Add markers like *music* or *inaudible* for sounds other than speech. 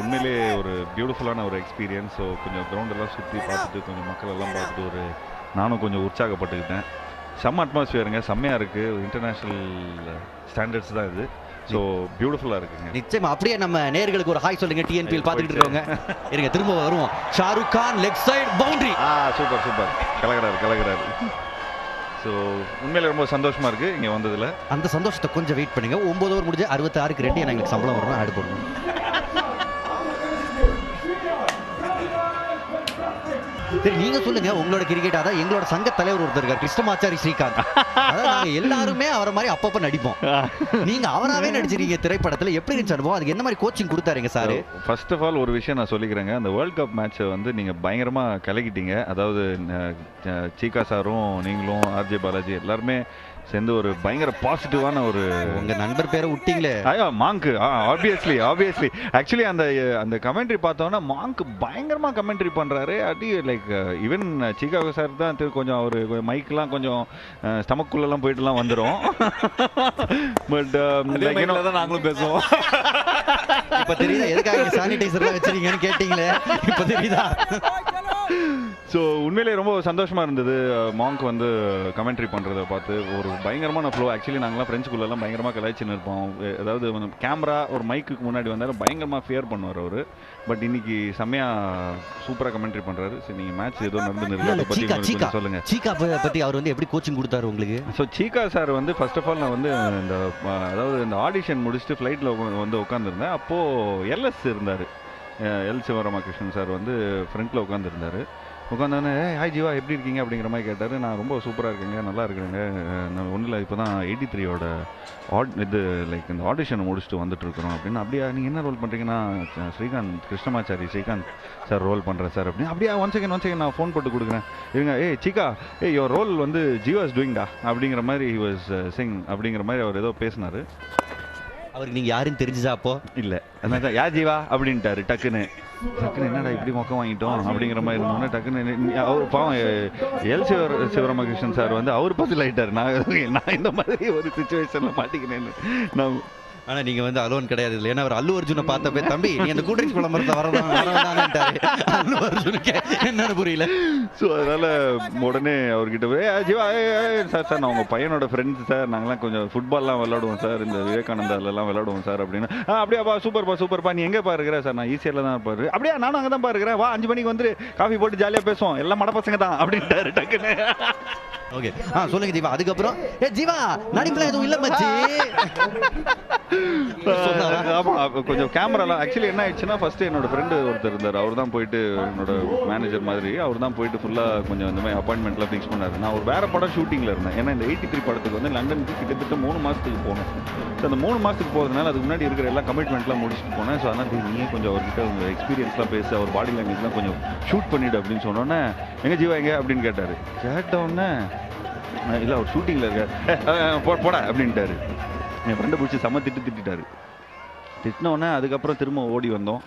உண்மையிலேயே ஒரு பியூட்டிஃபுல்லான ஒரு எக்ஸ்பீரியன்ஸ் ஸோ கொஞ்சம் கிரவுண்டெல்லாம் சுற்றி பார்த்துட்டு கொஞ்சம் மக்கள் எல்லாம் பார்த்துட்டு ஒரு நானும் கொஞ்சம் உற்சாகப்பட்டுக்கிட்டேன். செம்ம அட்மாஸ்பியருங்க செம்மையாக இருக்குது இன்டர்நேஷ்னல் ஸ்டாண்டர்ட்ஸ் தான் இது. ஸோ பியூட்டிஃபுல்லாக இருக்குங்க. நிச்சயமா. அப்படியே நம்ம நேர்களுக்கு ஒரு ஹாய் சொல்லுங்க. டிஎன்பிஎல் பார்த்துக்கிட்டு இருக்கவங்க. இருங்க திரும்ப வருவோம். Shahrukh Khan leg side boundary ah super super கலகிறாரு கலகிறாரு. ஸோ உண்மையிலே ரொம்ப சந்தோஷமாக இருக்குது இங்கே வந்ததில். அந்த சந்தோஷத்தை கொஞ்சம் வெயிட் பண்ணுங்க. ஒன்பது ஓவர் முடிஞ்சு அறுபத்தாறுக்கு ரெண்டு எங்களுக்கு சம்பளம் வரணும் ஆடு போடணும். சரி நீங்க சொல்லுங்க. உங்களோட கிரிக்கெட் அதான் எங்களோட சங்க தலைவர் ஒருத்தர் இருக்கார் கிருஷ்ணமாச்சாரி ஸ்ரீகாந்த். அதான் நாங்க எல்லாருமே அவரை மாதிரி அப்பப்ப நடிப்போம். நீங்க அவராவே நடிச்சிருக்கீங்க திரைப்படத்துல. எப்படி இருந்துச்சு அனுபவம்? அதுக்கு என்ன மாதிரி கோச்சிங் கொடுத்தாருங்க சாரு? ஃபர்ஸ்ட் ஆஃப் ஆல் ஒரு விஷயம் நான் சொல்லிக்கிறேங்க. அந்த வேர்ல்ட் கப் மேட்ச்சை வந்து நீங்கள் பயங்கரமாக கலக்கிட்டீங்க. அதாவது சீகா சாரும் நீங்களும் ஆர்ஜே பாலாஜி எல்லாருமே சேர்ந்து ஒரு பயங்கர பாசிட்டிவான ஒரு உங்க நண்பர் பேரை விட்டீங்களே. ஐயா மாங்க். ஆப்வியஸ்லி ஆப்வியஸ்லி ஆக்சுவலி அந்த அந்த கமெண்ட்ரி பார்த்தோன்னா மாங்க் பயங்கரமா கமெண்ட்ரி பண்றாரு. அடி லைக் ஈவன் சிகாகோ சார் தான் கொஞ்சம் அவர் மைக்லாம் கொஞ்சம் ஸ்டமக்குள்ளெல்லாம் போயிட்டுலாம் வந்துடும் பட் லைக் தான் நாங்களும் பேசுவோம். இப்ப தெரியுதா எதுக்காக சானிடைசர்லாம் வச்சிருக்கீங்கன்னு கேட்டீங்களே? இப்ப தெரியுதா? *laughs* ஸோ உண்மையிலேயே ரொம்ப சந்தோஷமா இருந்தது. மாங்க் வந்து கமெண்ட்ரி பண்றத பார்த்து ஒரு பயங்கரமான ஃப்ளோ ஆக்சுவலி நாங்களாம் ஃப்ரெண்ட்ஸுக்குள்ளெல்லாம் பயங்கரமா கலாய்ச்சின்னு இருப்போம். அதாவது கேமரா ஒரு மைக்குக்கு முன்னாடி வந்தாலும் பயங்கரமா ஃபியர் பண்ணுவார் அவர். பட் இன்னைக்கு செம்மையா சூப்பரா கமெண்ட்ரி பண்றாரு. சரி நீங்க மேட்ச் ஏதோ நடந்து இல்ல, இல்ல, அதை பத்தி சீக்கா கொஞ்சம் சீக்கா. சொல்லுங்க. சீக்கா ப- பத்தி அவர் வந்து எப்படி கோச்சிங் கொடுத்தாரு உங்களுக்கு? ஸோ சீகா சார் வந்து ஃபர்ஸ்ட் ஆஃப் ஆல் நான் வந்து இந்த அதாவது இந்த ஆடிஷன் முடிச்சுட்டு ஃப்ளைட்டில் வந்து உட்காந்துருந்தேன் அப்போது எல்எஸ் இருந்தார். எல் சிவராமகிருஷ்ணன் சார் வந்து ஃப்ரண்ட்டில் உட்காந்துருந்தார் உட்காந்தோடனே ஏ ஹாய் ஜீவா எப்படி இருக்கீங்க? அப்படிங்கிற மாதிரி கேட்டார். நான் ரொம்ப சூப்பராக இருக்கேங்க நல்லா இருக்கிறேங்க. நான் ஒன்றும் இல்லை இப்போ தான் எயிட்டி த்ரீயோட ஆட் இது லைக் இந்த ஆடிஷனை முடிச்சுட்டு வந்துட்டுருக்குறோம் அப்படின்னு. அப்படியா நீங்கள் என்ன ரோல் பண்ணுறீங்கன்னா ஸ்ரீகாந்த் கிருஷ்ணமாச்சாரி ஸ்ரீகாந்த் சார் ரோல் பண்ணுறேன் சார். அப்படின்னு அப்படியா ஒன் செகண்ட் ஒன் செகண்ட் நான் ஃபோன் போட்டு கொடுக்குறேன். இருங்க ஏய் சிக்கா ஏய் யோர் ரோல் வந்து ஜீவாஸ் டூயிங்டா அப்படிங்கிற மாதிரி ஹி வாஸ் சிங் அப்படிங்கிற மாதிரி அவர் ஏதோ பேசினாரு. அவருக்கு நீங்க யாருன்னு தெரிஞ்சுதா அப்போ? இல்லை. அதனால யா ஜீவா? அப்படின்ட்டாரு டக்குன்னு. டக்குன்னு என்னடா இப்படி மொக்கம் வாங்கிட்டோம் அப்படிங்கிற மாதிரி இருந்தோம்னா டக்குன்னு அவர் பாவம் எல் சிவர சிவராமகிருஷ்ணன் சார் வந்து அவர் பதில் ஆயிட்டார். நான் நான் இந்த மாதிரி ஒரு சுச்சுவேஷனில் மாட்டிக்கினேன்னு. நான் ஆனா நீங்க வந்து அலோன் கிடையாது இல்ல ஏன்னா அவர் அல்லு அர்ஜுனை பார்த்தப்ப தம்பி நீ அந்த கூட்டரிஸ் விளம்பரத்தை வரதான் வரதான்ட்டாரு அல்லு அர்ஜுனுக்கு என்னன்னு புரியல. ஸோ அதனால உடனே அவர்கிட்ட போய் ஜீவா சார் சார் நான் உங்கள் பையனோட ஃப்ரெண்ட்ஸ் சார். நாங்களாம் கொஞ்சம் ஃபுட்பால்லாம் விளாடுவோம் சார். இந்த விவேகானந்தாலலாம் விளாடுவோம் சார் அப்படின்னு. ஆ அப்படியாப்பா சூப்பர்ப்பா சூப்பர்ப்பா நீ எங்கே பாருக்கிற சார் நான் ஈஸியில் தான் இருப்பாரு அப்படியா நானும் அங்கே தான் பாருக்கிறேன் வா அஞ்சு மணிக்கு வந்து காஃபி போட்டு ஜாலியாக பேசுவோம். எல்லாம் மட பசங்க தான் அப்படின்ட்டாரு டக்குன்னு. ஓகே ஆ சொல்லுங்க ஜீவா. அதுக்கப்புறம் ஏ ஜீவா நடிப்புல எதுவும் இல்ல மச்சி? *laughs* ஆமா அப்ப கொஞ்சம் கேமராலாம் ஆக்சுவலி என்ன ஆயிடுச்சுன்னா ஃபர்ஸ்ட் என்னோட ஃப்ரெண்டு ஒருத்தர் இருந்தார். அவர் தான் போயிட்டு என்னோட மேனேஜர் மாதிரி. அவர் தான் போயிட்டு ஃபுல்லாக கொஞ்சம் இந்த மாதிரி அப்பாயின்மெண்ட்லாம் ஃபிக்ஸ் பண்ணாரு. நான் ஒரு வேற படம் ஷூட்டிங்கில் இருந்தேன். ஏன்னா இந்த எயிட்டி த்ரீ படத்துக்கு வந்து லண்டனுக்கு கிட்டத்தட்ட மூணு மாதத்துக்கு போகணும் ஸோ அந்த மூணு மாதத்துக்கு போகிறதுனால அதுக்கு முன்னாடி இருக்கிற எல்லா கமிட்மெண்ட்லாம் முடிச்சுட்டு போனேன். ஸோ அதனால் நீயே கொஞ்சம் அவர்கிட்ட உங்கள் எக்ஸ்பீரியன்ஸ்லாம் பேசு. அவர் பாடி லாங்குவேஜ்லாம் கொஞ்சம் ஷூட் பண்ணிடு அப்படின்னு சொன்னோன்னே எங்க ஜீவா எங்க? அப்படின்னு கேட்டார். கேட்டோன்னே இல்லை அவர் ஷூட்டிங்கில் இருக்கார். போ- போடா அப்படின்ட்டாரு. என் ஃப்ரெண்டை பிடிச்சி செம்ம திட்டு திட்டாரு திட்டினோடனே அதுக்கப்புறம் திரும்ப ஓடி வந்தோம்.